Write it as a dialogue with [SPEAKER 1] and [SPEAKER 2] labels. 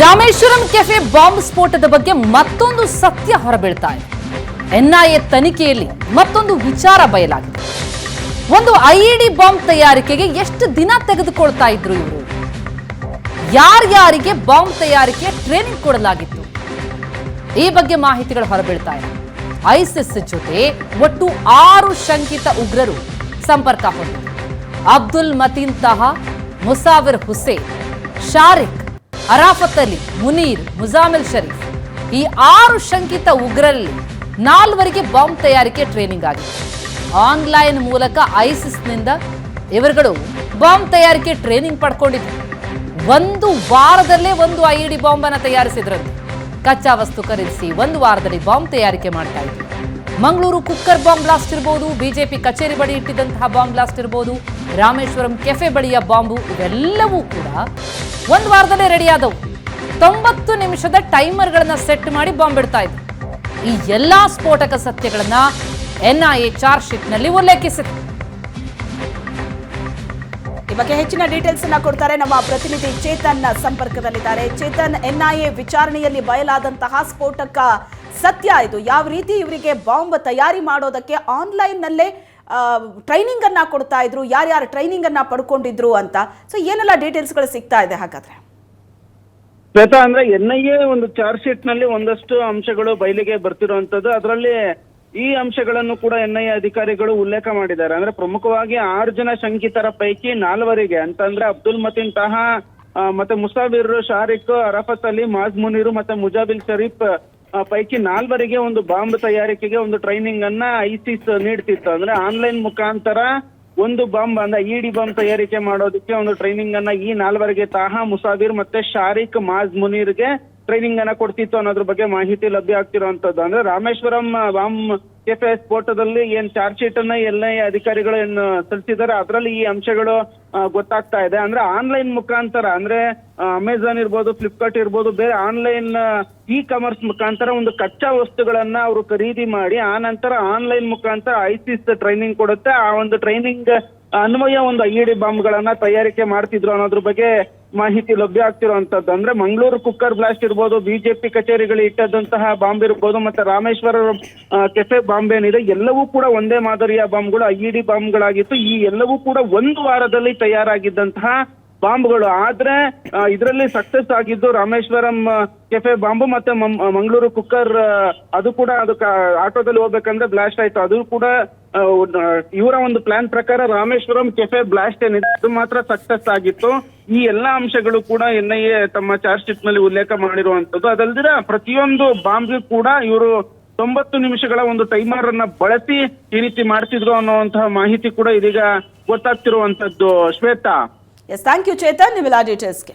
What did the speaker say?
[SPEAKER 1] Rameswaram cafe bomb ಸ್ಫೋಟದ ಬಗ್ಗೆ ಮತ್ತೊಂದು ಸತ್ಯ ಹೊರಬೀಳ್ತಾ ಇದೆ. ಎನ್ಐಎ ತನಿಖೆಯಲ್ಲಿ ಮತ್ತೊಂದು ವಿಚಾರ ಬಯಲಾಗಿದೆ. ಒಂದು ಐಇಡಿ ಬಾಂಬ್ ತಯಾರಿಕೆಗೆ ಎಷ್ಟು ದಿನ ತೆಗೆದುಕೊಳ್ತಾ ಇದ್ರು ಇವರು? ಯಾರ್ಯಾರಿಗೆ ಬಾಂಬ್ ತಯಾರಿಕೆ ಟ್ರೈನಿಂಗ್ ಕೊಡಲಾಗಿತ್ತು? ಈ ಬಗ್ಗೆ ಮಾಹಿತಿಗಳು ಹೊರಬೀಳ್ತಾ ಇದೆ. ಐಸಿಸ್ ಜೊತೆ ಒಟ್ಟು ಆರು ಶಂಕಿತ ಉಗ್ರರು ಸಂಪರ್ಕ ಹೊಂದಿದ್ದರು ಅಬ್ದುಲ್ ಮತೀನ್ ತಹಾ, ಮುಸಾವಿರ್ ಹುಸೇನ್, ಶಾರಿಕ್ ಅರಾಫತ್ ಅಲಿ ಮುನೀರ್ ಮುಜಾಮಿಲ್ ಶರೀಫ್. ಈ ಆರು ಶಂಕಿತ ಉಗ್ರರಲ್ಲಿ ನಾಲ್ವರಿಗೆ ಬಾಂಬ್ ತಯಾರಿಕೆ ಟ್ರೈನಿಂಗ್ ಆಗಿದೆ. ಆನ್ಲೈನ್ ಮೂಲಕ ಐಸಿಸ್ನಿಂದ ಇವರುಗಳು ಬಾಂಬ್ ತಯಾರಿಕೆ ಟ್ರೈನಿಂಗ್ ಪಡ್ಕೊಂಡಿದ್ರು ಒಂದು ವಾರದಲ್ಲೇ ಒಂದು ಐ ಡಿ ಬಾಂಬ್ ಅನ್ನ ತಯಾರಿಸಿದ್ರಂತೆ. ಕಚ್ಚಾ ವಸ್ತು ಖರೀದಿಸಿ ಒಂದು ವಾರದಲ್ಲಿ ಬಾಂಬ್ ತಯಾರಿಕೆ ಮಾಡ್ತಾ ಇದ್ರು. ಮಂಗಳೂರು ಕುಕ್ಕರ್ ಬಾಂಬ್ ಬ್ಲಾಸ್ಟ್ ಇರ್ಬೋದು, ಬಿಜೆಪಿ ಕಚೇರಿ ಬಳಿ ಇಟ್ಟಿದ್ದಂತಹ ಬಾಂಬ್ ಬ್ಲಾಸ್ಟ್ ಇರ್ಬೋದು, ರಾಮೇಶ್ವರಂ ಕೆಫೆ ಬಳಿಯ ಬಾಂಬು ಇವೆಲ್ಲವೂ ಕೂಡ ಒಂದು ವಾರದಲ್ಲೇ ರೆಡಿ ಆದವು. ತೊಂಬತ್ತು ನಿಮಿಷದ ಟೈಮರ್ಗಳನ್ನ ಸೆಟ್ ಮಾಡಿ ಬಾಂಬ್ ಇಡ್ತಾ ಇದ್ರು ಈ ಎಲ್ಲಾ ಸ್ಫೋಟಕ ಸತ್ಯಗಳನ್ನ ಎನ್ಐಎ ಚಾರ್ಜ್ ಶೀಟ್ನಲ್ಲಿ ಉಲ್ಲೇಖಿಸಿತು
[SPEAKER 2] ಈ ಬಗ್ಗೆ ಹೆಚ್ಚಿನ ಡೀಟೇಲ್ಸ್ ಅನ್ನ ಕೊಡ್ತಾರೆ ನಮ್ಮ ಪ್ರತಿನಿಧಿ ಚೇತನ್ ಸಂಪರ್ಕದಲ್ಲಿದ್ದಾರೆ. ಚೇತನ್ ಎನ್ಐಎ ವಿಚಾರಣೆಯಲ್ಲಿ ಬಯಲಾದಂತಹ ಸ್ಫೋಟಕ ಸತ್ಯ ಇದು. ಯಾವ ರೀತಿ ಇವರಿಗೆ ಬಾಂಬ್ ತಯಾರಿ ಮಾಡೋದಕ್ಕೆ ಆನ್ಲೈನ್ ಟ್ರೈನಿಂಗ್ ಅನ್ನ ಕೊಡ್ತಾ ಇದ್ರು, ಯಾರ್ಯಾರು ಟ್ರೈನಿಂಗ್ ಅನ್ನ ಪಡ್ಕೊಂಡಿದ್ರು ಅಂತ. ಸೊ ಏನೆಲ್ಲ ಡೀಟೇಲ್ಸ್ಗಳು ಸಿಗ್ತಾ ಇದೆ ಹಾಗಾದ್ರೆ?
[SPEAKER 3] ಶ್ವೇತಾ, ಅಂದ್ರೆ ಎನ್ ಐ ಎ ಒಂದು ಚಾರ್ಜ್ ಶೀಟ್ನಲ್ಲಿ ಒಂದಷ್ಟು ಅಂಶಗಳು ಬಯಲಿಗೆ ಬರ್ತಿರುವಂತದ್ದು ಅದರಲ್ಲಿ ಈ ಅಂಶಗಳನ್ನು ಕೂಡ ಎನ್ ಐ ಎ ಅಧಿಕಾರಿಗಳು ಉಲ್ಲೇಖ ಮಾಡಿದ್ದಾರೆ. ಅಂದ್ರೆ ಪ್ರಮುಖವಾಗಿ ಆರು ಜನ ಶಂಕಿತರ ಪೈಕಿ ನಾಲ್ವರಿಗೆ, ಅಂತಂದ್ರೆ ಅಬ್ದುಲ್ ಮತೀನ್ ತಹಾ ಮತ್ತೆ ಮುಸಾಬಿರ್ ಶಾರಿಕ್, ಅರಫತ್ ಅಲಿ, ಮಾಜ್ ಮುನೀರು ಮತ್ತೆ ಮುಜಾಬಿಲ್ ಶರೀಫ್ ಪೈಕಿ ನಾಲ್ವರಿಗೆ ಒಂದು ಬಾಂಬ್ ತಯಾರಿಕೆಗೆ ಒಂದು ಟ್ರೈನಿಂಗ್ ಅನ್ನ ಐಸಿಸ್ ನೀಡ್ತಿತ್ತು. ಅಂದ್ರೆ ಆನ್ಲೈನ್ ಮುಖಾಂತರ ಒಂದು ಬಾಂಬ್, ಅಂದ್ರೆ ಇಡಿ ಬಾಂಬ್ ತಯಾರಿಕೆ ಮಾಡೋದಕ್ಕೆ ಒಂದು ಟ್ರೈನಿಂಗ್ ಅನ್ನ ಈ ನಾಲ್ವರಿಗೆ ತಾಹಾ ಮುಸಾಬಿರ್ ಮತ್ತೆ ಶಾರಿಕ್ ಮಾಜ್ ಮುನೀರ್ಗೆ ಟ್ರೈನಿಂಗ್ ಅನ್ನ ಕೊಡ್ತಿತ್ತು ಅನ್ನೋದ್ರ ಬಗ್ಗೆ ಮಾಹಿತಿ ಲಭ್ಯ ಆಗ್ತಿರುವಂತದ್ದು. ಅಂದ್ರೆ ರಾಮೇಶ್ವರಂ ಬಾಂಬ್ ಕೆಫೆ ಸ್ಫೋಟದಲ್ಲಿ ಏನ್ ಚಾರ್ಜ್ ಶೀಟ್ ಅನ್ನ ಎಲ್ಲ ಅಧಿಕಾರಿಗಳು ಏನ್ ಸಲ್ಲಿಸಿದ್ದಾರೆ, ಅದರಲ್ಲಿ ಈ ಅಂಶಗಳು ಗೊತ್ತಾಗ್ತಾ ಇದೆ. ಅಂದ್ರೆ ಆನ್ಲೈನ್ ಮುಖಾಂತರ, ಅಂದ್ರೆ ಅಮೆಝಾನ್ ಇರ್ಬೋದು ಫ್ಲಿಪ್ಕಾರ್ಟ್ ಇರ್ಬೋದು, ಬೇರೆ ಆನ್ಲೈನ್ ಇ ಕಾಮರ್ಸ್ ಮುಖಾಂತರ ಒಂದು ಕಚ್ಚಾ ವಸ್ತುಗಳನ್ನ ಅವರು ಖರೀದಿ ಮಾಡಿ, ಆ ನಂತರ ಆನ್ಲೈನ್ ಮುಖಾಂತರ ಐಸಿಸ್ ಟ್ರೈನಿಂಗ್ ಕೊಡುತ್ತೆ. ಆ ಒಂದು ಟ್ರೈನಿಂಗ್ ಅನ್ವಯ ಒಂದು ಐ ಡಿ ಬಾಂಬ್ಗಳನ್ನ ತಯಾರಿಕೆ ಮಾಡ್ತಿದ್ರು ಅನ್ನೋದ್ರ ಬಗ್ಗೆ ಮಾಹಿತಿ ಲಭ್ಯ ಆಗ್ತಿರುವಂತದ್ದು. ಅಂದ್ರೆ ಮಂಗಳೂರು ಕುಕ್ಕರ್ ಬ್ಲಾಸ್ಟ್ ಇರ್ಬೋದು, ಬಿಜೆಪಿ ಕಚೇರಿಗಳು ಇಟ್ಟದಂತಹ ಬಾಂಬ್ ಇರ್ಬೋದು, ಮತ್ತೆ ರಾಮೇಶ್ವರ ಕೆಫೆ ಬಾಂಬ್ ಏನಿದೆ, ಎಲ್ಲವೂ ಕೂಡ ಒಂದೇ ಮಾದರಿಯ ಬಾಂಬ್ಗಳು, ಐ ಡಿ ಬಾಂಬ್ಗಳಾಗಿತ್ತು. ಈ ಎಲ್ಲವೂ ಕೂಡ ಒಂದು ವಾರದಲ್ಲಿ ತಯಾರಾಗಿದ್ದಂತಹ ಬಾಂಬ್ಗಳು. ಆದ್ರೆ ಇದರಲ್ಲಿ ಸಕ್ಸಸ್ ಆಗಿದ್ದು ರಾಮೇಶ್ವರಂ ಕೆಫೆ ಬಾಂಬು ಮತ್ತೆ ಮಂಗಳೂರು ಕುಕ್ಕರ್ ಅದು ಕೂಡ ಅದು ಆಟೋದಲ್ಲಿ ಹೋಗ್ಬೇಕಂದ್ರೆ ಬ್ಲಾಸ್ಟ್ ಆಯ್ತು. ಅದು ಕೂಡ ಇವರ ಒಂದು ಪ್ಲಾನ್ ಪ್ರಕಾರ ರಾಮೇಶ್ವರಂ ಕೆಫೆ ಬ್ಲಾಸ್ಟ್ ಏನಿದೆ ಅದು ಮಾತ್ರ ಸಕ್ಸಸ್ ಆಗಿತ್ತು. ಈ ಎಲ್ಲಾ ಅಂಶಗಳು ಕೂಡ ಎನ್ ಐ ಎ ತಮ್ಮ ಚಾರ್ಜ್ ಶೀಟ್ನಲ್ಲಿ ಉಲ್ಲೇಖ ಮಾಡಿರುವಂತದ್ದು ಅದಲ್ದಿರ ಪ್ರತಿಯೊಂದು ಬಾಂಬ್ಗೂ ಕೂಡ ಇವರು ತೊಂಬತ್ತು ನಿಮಿಷಗಳ ಒಂದು ಟೈಮರ್ ಅನ್ನ ಬಳಸಿ ಈ ರೀತಿ ಮಾಡ್ತಿದ್ರು ಅನ್ನುವಂತಹ ಮಾಹಿತಿ ಕೂಡ ಇದೀಗ ಗೊತ್ತಾಗ್ತಿರುವಂತದ್ದು Shweta.
[SPEAKER 2] Yes thank you Chetan ನೀವೆಲ್ಲ ಡೀಟೇಲ್ಸ್ಗೆ